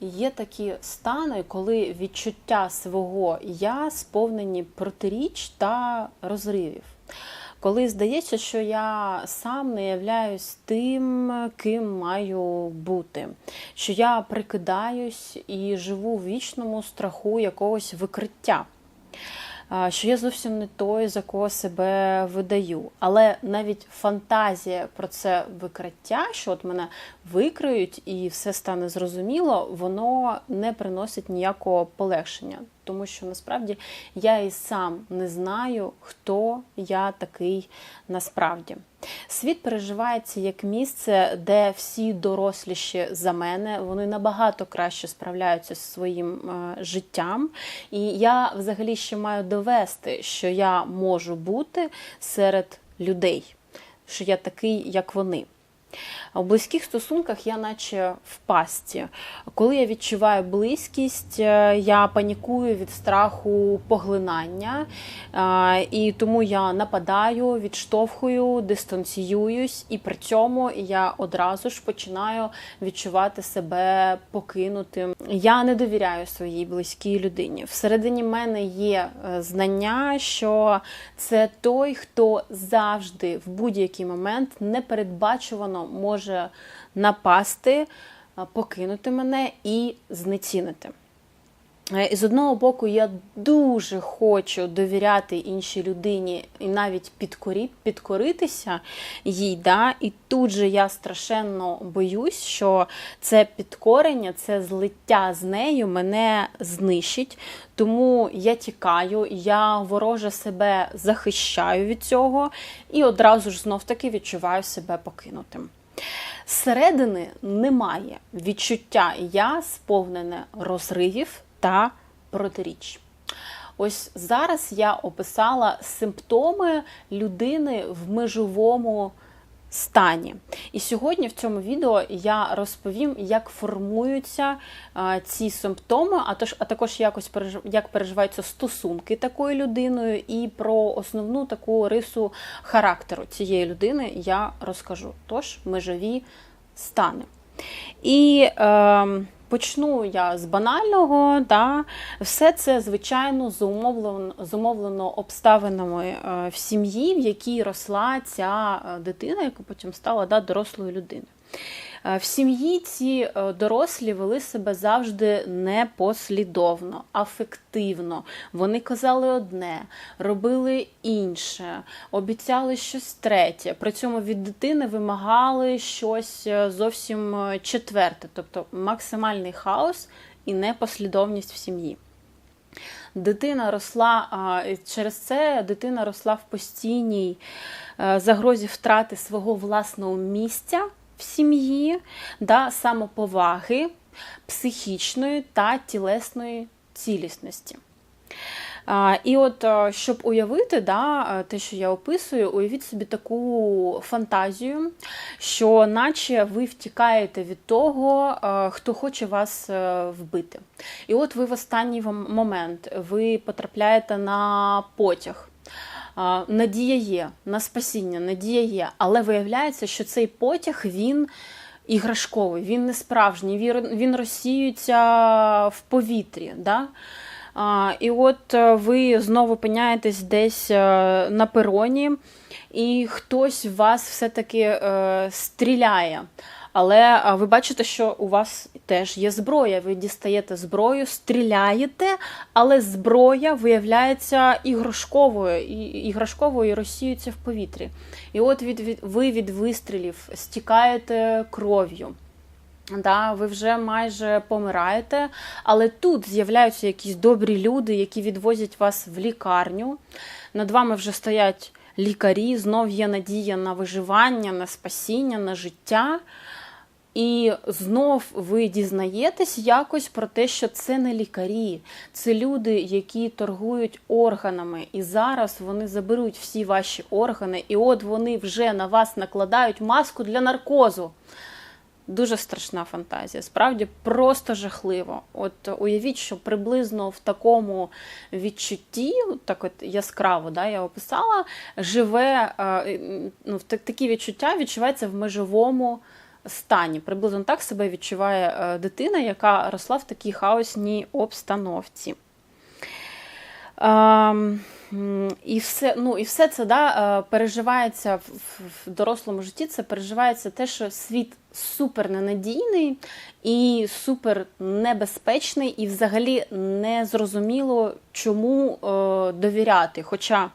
Є такі стани, коли відчуття свого я сповнені протиріч та розривів. Коли здається, що я сам не являюсь тим, ким маю бути, що я прикидаюсь і живу в вічному страху якогось викриття. Що я зовсім не той, за кого себе видаю. Але навіть фантазія про це викриття, що от мене викриють і все стане зрозуміло, воно не приносить ніякого полегшення. Тому що насправді я і сам не знаю, хто я такий насправді. Світ переживається як місце, де всі доросліші за мене, вони набагато краще справляються зі своїм е, життям. І я взагалі ще маю довести, що я можу бути серед людей, що я такий, як вони. У близьких стосунках я наче в пасті. Коли я відчуваю близькість, е, я панікую від страху поглинання, е, і тому я нападаю, відштовхую, дистанціююсь, і при цьому я одразу ж починаю відчувати себе покинутим. Я не довіряю своїй близькій людині. Всередині мене є е, знання, що це той, хто завжди в будь-який момент непередбачувано може напасти, покинути мене і знецінити. Е, з одного боку, я дуже хочу довіряти іншій людині і навіть підкорі, підкоритися їй. Да? І тут же я страшенно боюсь, що це підкорення, це злиття з нею мене знищить. Тому я тікаю, я вороже себе захищаю від цього і одразу ж знов-таки відчуваю себе покинутим. Зсередини немає відчуття я сповнене розривів та протиріч. Ось зараз я описала симптоми людини в межовому стані. І сьогодні в цьому відео я розповім, як формуються а, ці симптоми, а, тож, а також якось пережив, як переживаються стосунки такою людиною, і про основну таку рису характеру цієї людини я розкажу. Тож межові стани. І е, почну я з банального. Да? Все це, звичайно, зумовлено, зумовлено обставинами е, в сім'ї, в якій росла ця е, дитина, яка потім стала да, дорослою людиною. Е, В сім'ї ці е, дорослі вели себе завжди непослідовно, афективно. Вони казали одне, робили інше, обіцяли щось третє. При цьому від дитини вимагали щось е, зовсім четверте, тобто максимальний хаос і непослідовність в сім'ї. Дитина росла через це дитина росла в постійній загрозі втрати свого власного місця в сім'ї, да, самоповаги, психічної та тілесної цілісності. І от щоб уявити да, те, що я описую, уявіть собі таку фантазію, що наче ви втікаєте від того, хто хоче вас е, вбити. І от ви в останній момент ви потрапляєте на потяг. Надія є на спасіння, надія є, але виявляється, що цей потяг він іграшковий, він не справжній, він, він розсіюється в повітрі. Да? А, І от е, ви знову опиняєтесь десь е, на пероні, і хтось вас все-таки е, стріляє. Але ви бачите, що у вас теж є зброя. Ви дістаєте зброю, стріляєте, але зброя виявляється іграшковою, і іграшковою і розсіюється в повітрі. І от від, від, ви від вистрілів стікаєте кров'ю. Да, ви вже майже помираєте, але тут з'являються якісь добрі люди, які відвозять вас в лікарню. Над вами вже стоять лікарі, знов є надія на виживання, на спасіння, на життя. І знов ви дізнаєтесь якось про те, що це не лікарі, це люди, які торгують органами. І зараз вони заберуть всі ваші органи, і от вони вже на вас накладають маску для наркозу. Дуже страшна фантазія, справді просто жахливо. От уявіть, що приблизно в такому відчутті, так от яскраво да, я описала, живе е, ну, такі відчуття відчувається в межовому стані. Приблизно так себе відчуває е, дитина, яка росла в такій хаосній обстановці. Ем, І все, ну, і все це да, е, переживається в, в- дорослому житті. Це переживається те, що світ супер ненадійний і супер небезпечний, і взагалі не зрозуміло, чому е, довіряти. Хоча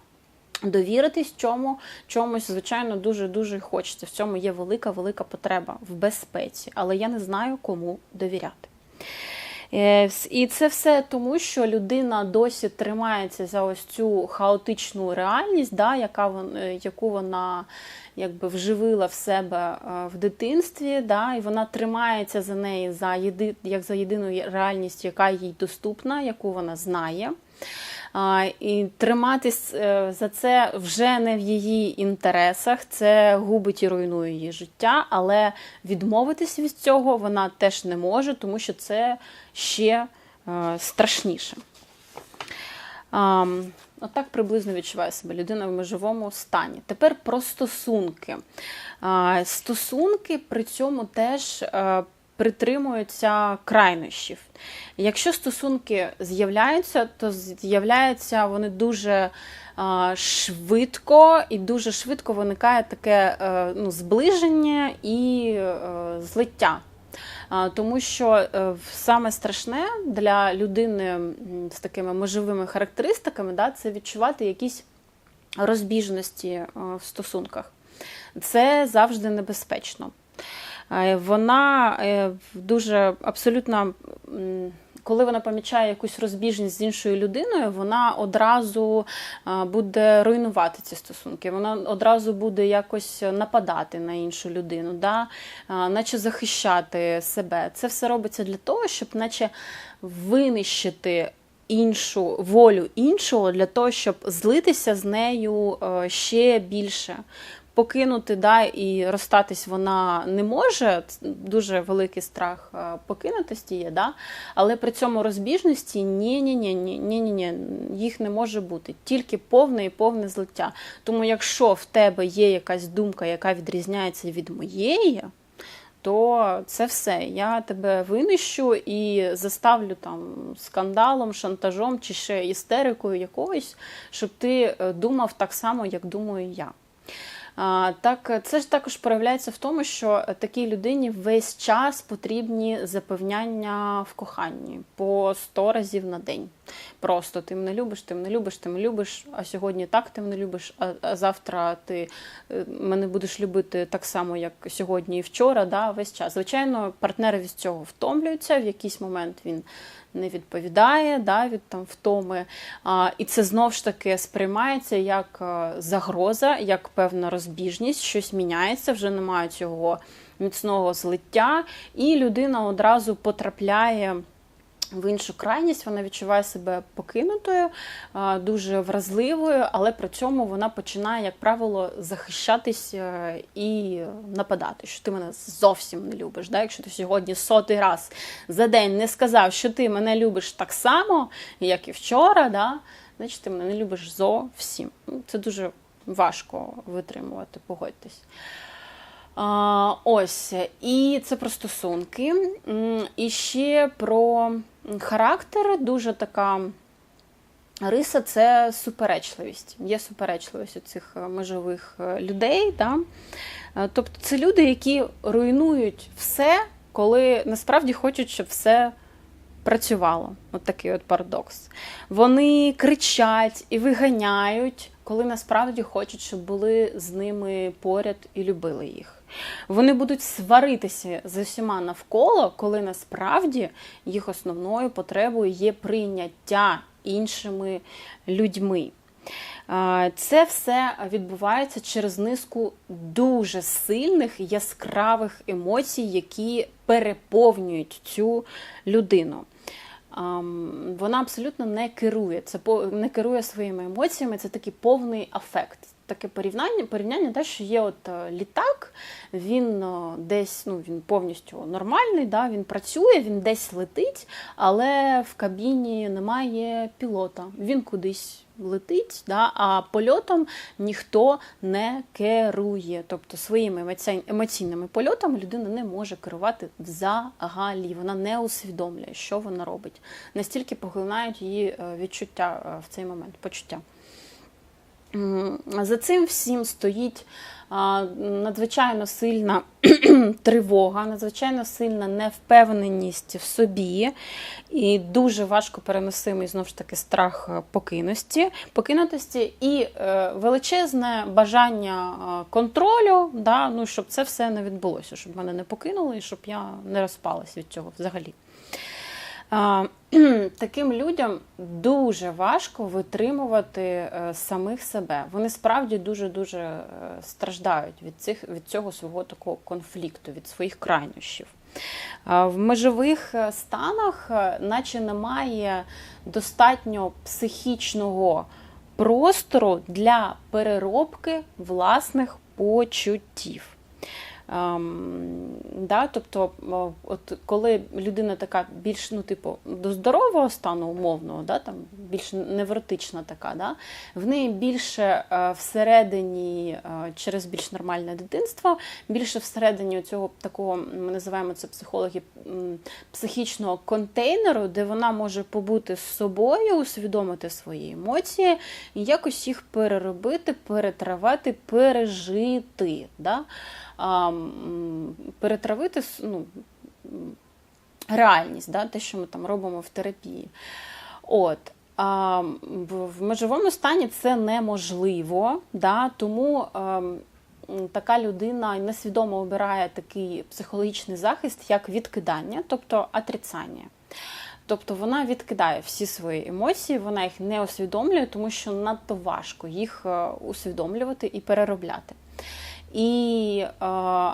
довіритись чому, чомусь, звичайно, дуже-дуже хочеться. В цьому є велика, велика потреба в безпеці, але я не знаю, кому довіряти. Е, І це все тому, що людина досі тримається за ось цю хаотичну реальність, да, яка е, яку вона якби вживила в себе е, в дитинстві, да, і вона тримається за неї за єди, як за єдину реальність, яка їй доступна, яку вона знає. І триматись е, за це вже не в її інтересах, це губить і руйнує її життя, але відмовитись від цього вона теж не може, тому що це ще е, страшніше. Отак приблизно відчуває себе людина в межовому стані. Тепер про стосунки. Стосунки при цьому теж е, притримуються крайнощів. Якщо стосунки з'являються, то з'являються вони дуже а, швидко, і дуже швидко виникає таке е, ну, зближення і е, злиття. Тому що е, саме страшне для людини з такими межовими характеристиками да, це відчувати якісь розбіжності е, в стосунках. Це завжди небезпечно. Е, Вона е, дуже абсолютно, коли вона помічає якусь розбіжність з іншою людиною, вона одразу е, буде руйнувати ці стосунки. Вона одразу буде якось нападати на іншу людину, да? наче захищати себе. Це все робиться для того, щоб наче винищити іншу волю іншого для того, щоб злитися з нею ще більше. Покинути да, і розстатись вона не може. Це Дуже великий страх е, покинутості є, да? але при цьому розбіжності ні, ні, ні, їх не може бути. Тільки повне і повне злиття. Тому якщо в тебе є якась думка, яка відрізняється від моєї, то це все. Я тебе винищу і заставлю там скандалом, шантажом чи ще істерикою якоюсь, щоб ти е, думав так само, як думаю я. Так, це ж також проявляється в тому, що такій людині весь час потрібні запевняння в коханні по 100 разів на день. Просто ти мене любиш, ти мене любиш, ти мене любиш, а сьогодні так ти мене любиш, а, а завтра ти е, мене будеш любити так само, як сьогодні і вчора, да, весь час. Звичайно, партнери від цього втомлюються, в якийсь момент він не відповідає да, від там втоми. А, і це знов ж таки сприймається як е, загроза, як певна розбіжність, щось міняється, вже немає цього міцного злиття, і людина одразу потрапляє. В іншу крайність вона відчуває себе покинутою, дуже вразливою, але при цьому вона починає, як правило, захищатись е, і нападати, що ти мене зовсім не любиш. Да? Якщо ти сьогодні сотий раз за день не сказав, що ти мене любиш так само, як і вчора, да? значить ти мене не любиш зовсім. Це дуже важко витримувати, погодьтесь. А, ось, і це про стосунки. І ще про характер, дуже така риса це суперечливість. Є суперечливість у цих е, межових е, людей. Да? Е, Тобто це люди, які руйнують все, коли насправді хочуть, щоб все працювало. От такий от парадокс. Вони кричать і виганяють, коли насправді хочуть, щоб були з ними поряд і любили їх. Вони будуть сваритися з усіма навколо, коли насправді їх основною потребою є прийняття іншими людьми. Це все відбувається через низку дуже сильних яскравих емоцій, які переповнюють цю людину. Вона абсолютно не керує. Це не керує своїми емоціями. Це такий повний афект. Таке порівняння, порівняння да, що є от е, літак, він е, десь ну, він повністю нормальний, да, він працює, він десь летить, але в кабіні немає пілота. Він кудись летить, да, а польотом ніхто не керує. Тобто своїми емоційними польотами людина не може керувати взагалі. Вона не усвідомлює, що вона робить. Настільки поглинають її е, відчуття в цей момент, почуття. За цим всім стоїть надзвичайно сильна тривога, надзвичайно сильна невпевненість в собі. І дуже важко переносимий знову ж таки страх е, покинутості, і е, величезне бажання контролю, да, ну, щоб це все не відбулося, щоб мене не покинули і щоб я не розпалась від цього взагалі. Таким людям дуже важко витримувати е, самих себе. Вони справді дуже-дуже е, страждають від, цих, від цього свого такого конфлікту, від своїх крайнощів. В межових е, станах, наче немає достатньо психічного простору для переробки власних почуттів. Ем, да, тобто, от коли людина така більш ну, типу, до здорового стану умовного, да, там, більш невротична така, да, в неї більше е, всередині, е, через більш нормальне дитинство, більше всередині цього такого, ми називаємо це психологи психічного контейнеру, де вона може побути з собою, усвідомити свої емоції і якось їх переробити, перетравати, пережити. Да? А, перетравити ну, реальність, да, те, що ми там робимо в терапії. От. А, в, межовому стані це неможливо, да, тому м, така людина несвідомо обирає такий психологічний захист, як відкидання, тобто отрицання. Тобто вона відкидає всі свої емоції, вона їх не усвідомлює, тому що надто важко їх е, усвідомлювати і переробляти. І е, е,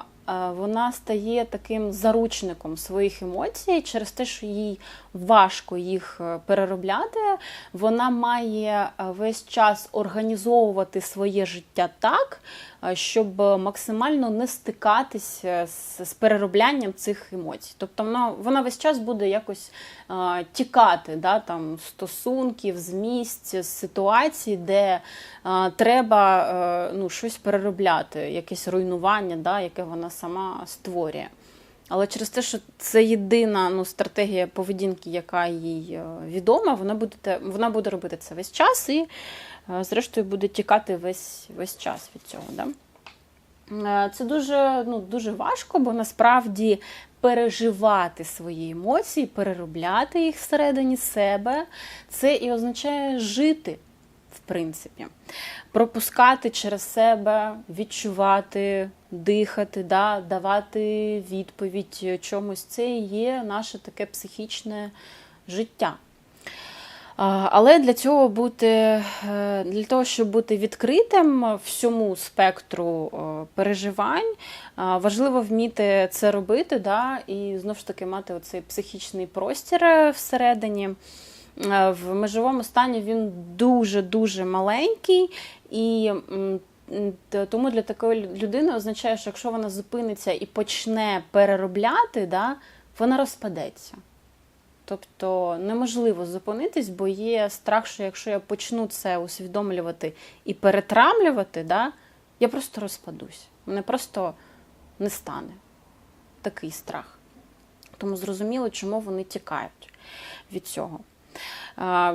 вона стає таким заручником своїх емоцій через те, що їй важко їх е, переробляти. Вона має весь час організовувати своє життя так, щоб максимально не стикатися з, з перероблянням цих емоцій. Тобто вона, вона весь час буде якось е, тікати да, там, стосунків, з місць, з ситуацій, де е, треба е, ну, щось переробляти, якесь руйнування, да, яке вона сама створює. Але через те, що це єдина ну, стратегія поведінки, яка їй е, відома, вона буде, вона буде робити це весь час і, е, зрештою, буде тікати весь, весь час від цього. Да? Е, Це дуже, ну, дуже важко, бо насправді переживати свої емоції, переробляти їх всередині себе, це і означає жити, в принципі. Пропускати через себе, відчувати, дихати, да, давати відповідь чомусь. Це і є наше таке психічне життя. Але для цього бути, е, для того, щоб бути відкритим всьому спектру е, переживань, важливо вміти це робити, да, і знову ж таки мати оцей психічний простір е, всередині. Е, В межовому стані він дуже-дуже маленький, і тому для такої людини означає, що якщо вона зупиниться і почне переробляти, да, вона розпадеться. Тобто неможливо зупинитись, бо є страх, що якщо я почну це усвідомлювати і перетрамлювати, да, я просто розпадусь. Мене просто не стане. Такий страх. Тому зрозуміло, чому вони тікають від цього.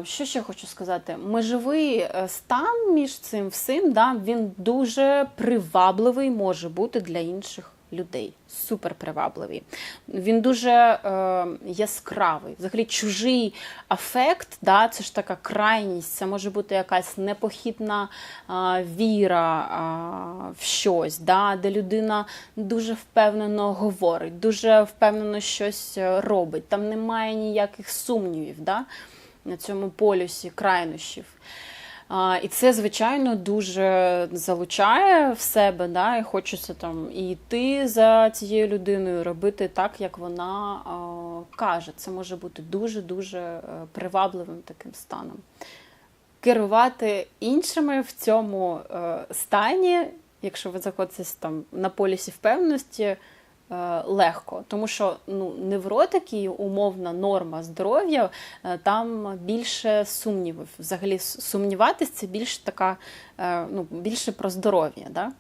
Що ще хочу сказати? Межовий е, стан між цим всім, да, він дуже привабливий може бути для інших людей. Супер привабливий. Він дуже е, яскравий. Взагалі, чужий афект, да, це ж така крайність, це може бути якась непохитна е, віра е, в щось, да, де людина дуже впевнено говорить, дуже впевнено щось е, робить. Там немає ніяких сумнівів да, на цьому полюсі крайнощів. А, І це, звичайно, дуже залучає в себе, да, і хочеться там і йти за цією людиною, робити так, як вона а, каже. Це може бути дуже-дуже е, привабливим таким станом. керувати іншими в цьому е, стані, якщо ви знаходитесь там на полісі впевненості, легко. Тому що ну, невротики, умовна норма здоров'я, е, там більше сумнівів. Взагалі с- сумніватись це більш така, е, ну, більше про здоров'я. Да?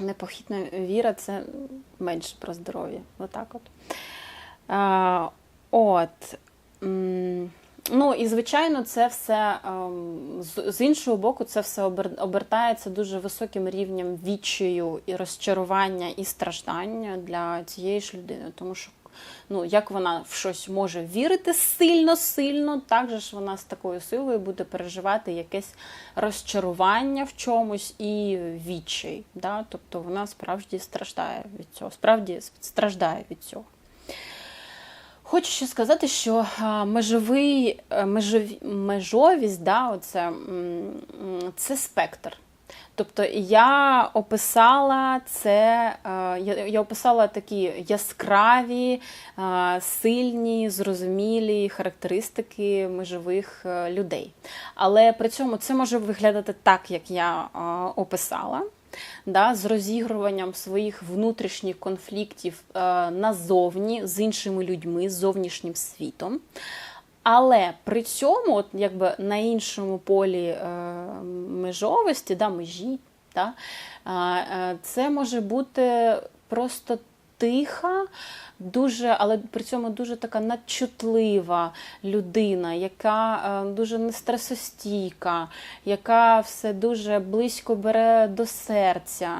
Непохитна віра це менше про здоров'я. Отак от. А, от. Ну і звичайно, це все ем, з, іншого боку, це все обер- обертається дуже високим рівнем відчаю і розчарування і страждання для цієї ж людини. Тому що ну, як вона в щось може вірити сильно-сильно, так же ж вона з такою силою буде переживати якесь розчарування в чомусь і відчай. Да? Тобто вона справді страждає від цього, справді страждає від цього. Хочу ще сказати, що межовий, е, межові, межовість, да, оце, це спектр. Тобто я описала це, е, я, описала такі яскраві, сильні, зрозумілі характеристики межових е, людей. Але при цьому це може виглядати так, як я описала да, з розігруванням своїх внутрішніх конфліктів е, назовні з іншими людьми, з зовнішнім світом. Але при цьому, от якби на іншому полі е, межовості, да, межі, да, е, е, це може бути просто тиха, дуже, але при цьому дуже така надчутлива людина, яка е, дуже нестресостійка, яка все дуже близько бере до серця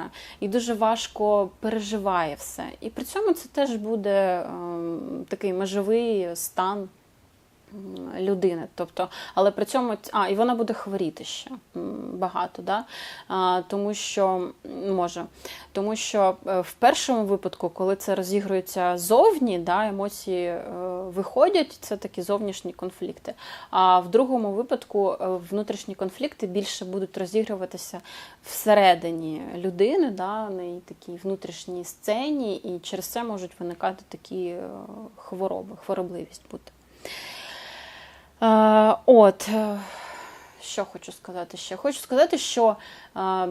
і дуже важко переживає все. І при цьому це теж буде е, такий межовий стан людини. Тобто, але при цьому а, і вона буде хворіти ще багато, да? а, тому що може, тому що е, в першому випадку, коли це розігрується зовні, да, емоції е, виходять, це такі зовнішні конфлікти. А в другому випадку е, внутрішні конфлікти більше будуть розігруватися всередині людини, да, на її такій внутрішній сцені, і через це можуть виникати такі хвороби, хворобливість бути. Е, От, е, що хочу сказати ще? Хочу сказати, що е,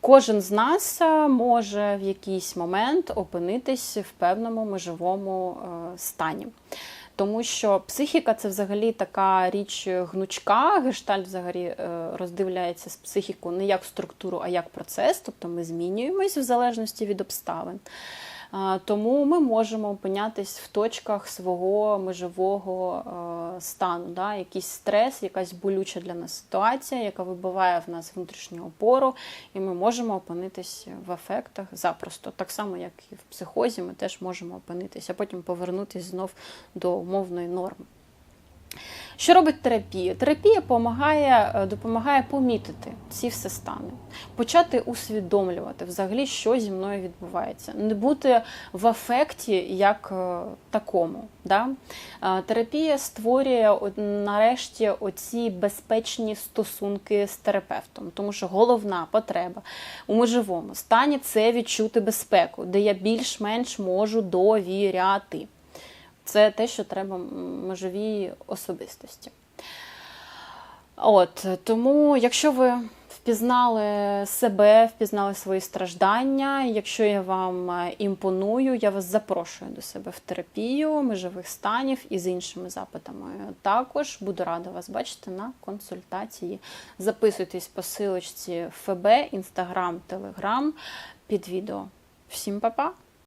кожен з нас може в якийсь момент опинитись в певному межовому стані. Тому що психіка це взагалі така річ гнучка. Гештальт взагалі роздивляється з психіку не як структуру, а як процес, тобто ми змінюємось в залежності від обставин. Тому ми можемо опинятись в точках свого межового стану. Да? Якийсь стрес, якась болюча для нас ситуація, яка вибиває в нас внутрішню опору, і ми можемо опинитись в ефектах запросто. Так само, як і в психозі, ми теж можемо опинитися, а потім повернутися знов до умовної норми. Що робить терапія? Терапія допомагає, е, допомагає помітити ці все стани, почати усвідомлювати взагалі, що зі мною відбувається, не бути в афекті як е, такому. Да? Е, Терапія створює нарешті оці безпечні стосунки з терапевтом, тому що головна потреба у межовому стані це відчути безпеку, де я більш-менш можу довіряти. Це те, що треба межовій особистості. От, тому, якщо ви впізнали себе, впізнали свої страждання, якщо я вам е, імпоную, я вас запрошую до себе в терапію межових станів і з іншими запитами. Також буду рада вас бачити на консультації. Записуйтесь по силочці ФБ, Інстаграм, Телеграм під відео. Всім па-па!